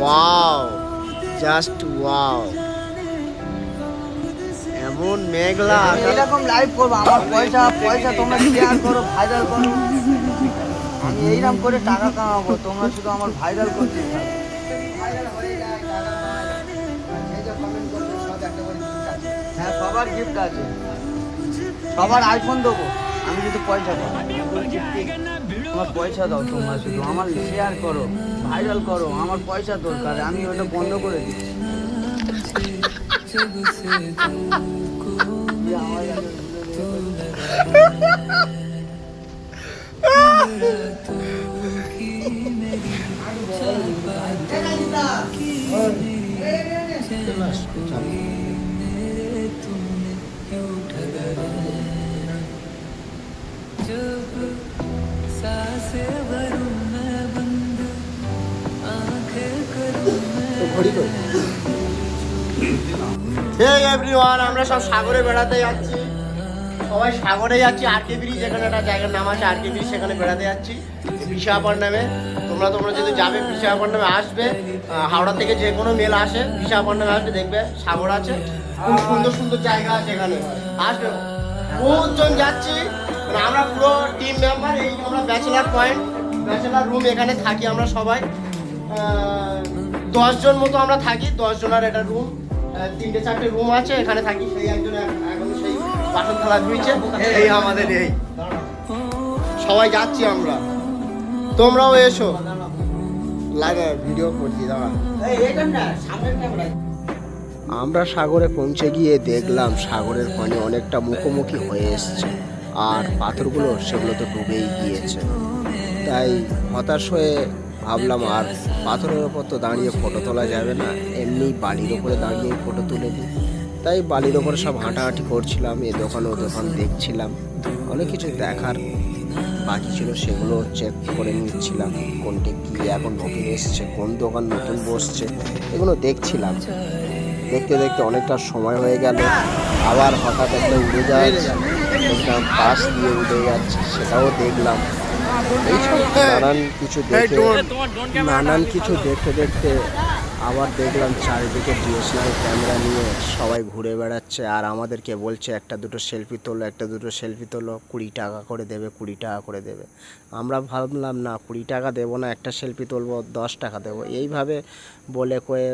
Wow just wow এমন মেঘলা। এরকম live করব, আমার পয়সা পয়সা তোমরা শেয়ার করো ভাইরাল করো। আমি এইরকম করে টাকা কামাবো, তোমরা শুধু আমার ভাইরাল করতে হ্যাঁ সবার গিফট আছে। সবার আইফোন দেবো, আমি যদি পয়সা পাই। আমার পয়সা দাও তোমরা শুধু, আমার শেয়ার করো ভাইরাল করো, আমার পয়সা দরকার, আমি ওটা বন্ধ করে দিচ্ছি। আমরা সব সাগরে বেড়াতে যাচ্ছি। সবাই সাগরে যাচ্ছি আর কে ব্রিজ এখানে একটা জায়গার নাম আছে আর কে ব্রিজ সেখানে বেড়াতে যাচ্ছি, বিশাখাপট্টনামে। তোমরা তোমরা যদি যাবে, বিশাখাপট্টনামে আসবে। হাওড়া থেকে যে কোনো মেল আসে, বিশাখাপট্টনামে আসবে, দেখবে সাগর আছে। খুব সুন্দর সুন্দর জায়গা আছে এখানে। আসবে। বহুজন যাচ্ছি আমরা পুরো টিম মেম্বার এই আমরা ব্যাচেলার পয়েন্ট ব্যাচেলার রুম এখানে থাকি আমরা সবাই। দশজন মতো আমরা থাকি দশ জনের একটা রুম তিনটে চারটে রুম আছে এখানে থাকি। সেই একজন এখন সেই বাসন থালা ধুইছে এই আমাদের এই। সবাই যাচ্ছি আমরা। তোমরাও এসো। লাগে ভিডিও করছি দাঁড়া। আমরা সাগরে পৌঁছে গিয়ে দেখলাম সাগরের পানি অনেকটা মুখোমুখি হয়ে এসছে। আর পাথরগুলো সেগুলো তো ডুবেই গিয়েছে। তাই হতাশ হয়ে ভাবলাম, আর পাথরের ওপর তো দাঁড়িয়ে ফটো তোলা যাবে না। এমনি বালির ওপরে দাঁড়িয়ে ফটো তুলে দিই। তাই বালির ওপরে সব হাঁটাহাঁটি করছিলাম, এ দোকান ও দোকান দেখছিলাম। অনেক কিছু দেখার বাকি ছিল, সেগুলো চেক করে নিচ্ছিলাম, কোনটি কী এখন নতুন এসছে, কোন দোকান নতুন বসছে, এগুলো দেখছিলাম। দেখতে দেখতে অনেকটা সময় হয়ে গেল। আবার হঠাৎ একটা উড়ে যাচ্ছে দেখলাম পাশ দিয়ে উড়ে যাচ্ছে সেটাও দেখলাম। এইসব নানান কিছু দেখে নানান কিছু দেখতে দেখতে আবার দেখলাম চারিদিকে ডিএসএলআর ক্যামেরা নিয়ে সবাই ঘুরে বেড়াচ্ছে আর আমাদেরকে বলছে, একটা দুটো সেলফি তোলো, একটা দুটো সেলফি তোলো, কুড়ি টাকা করে দেবে, কুড়ি টাকা করে দেবে। আমরা ভাবলাম, না, কুড়ি টাকা দেবো না, একটা সেলফি তুলবো, দশ টাকা দেবো। এইভাবে বলে কয়ে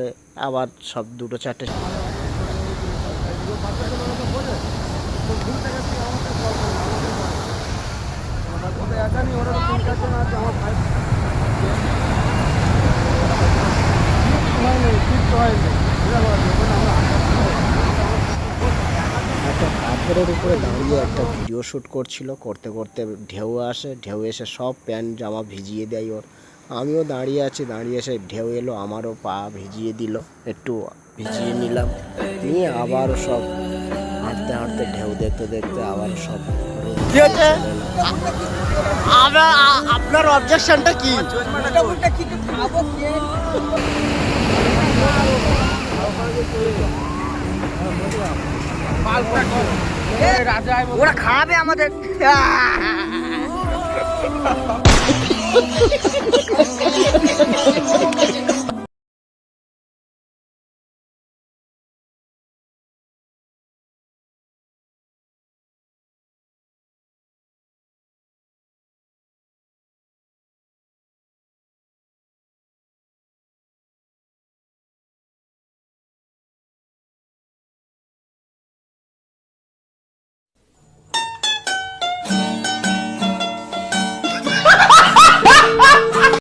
আবার সব দুটো চারটে পাথরের উপরে দাঁড়িয়ে একটা ভিডিও শ্যুট করছিল। করতে করতে ঢেউ আসে ঢেউ এসে সব প্যান্ট জামা ভিজিয়ে দেয় ওর। আমিও দাঁড়িয়ে আছি দাঁড়িয়ে এসে ঢেউ এলো আমারও পা ভিজিয়ে দিল। একটু ভিজিয়ে নিলাম নিয়ে আবারও সব হাঁটতে হাঁটতে ঢেউ দেখতে দেখতে আবার সব কি আপনার অবজেকশনটা কি? ওরা খাবে আমাদের।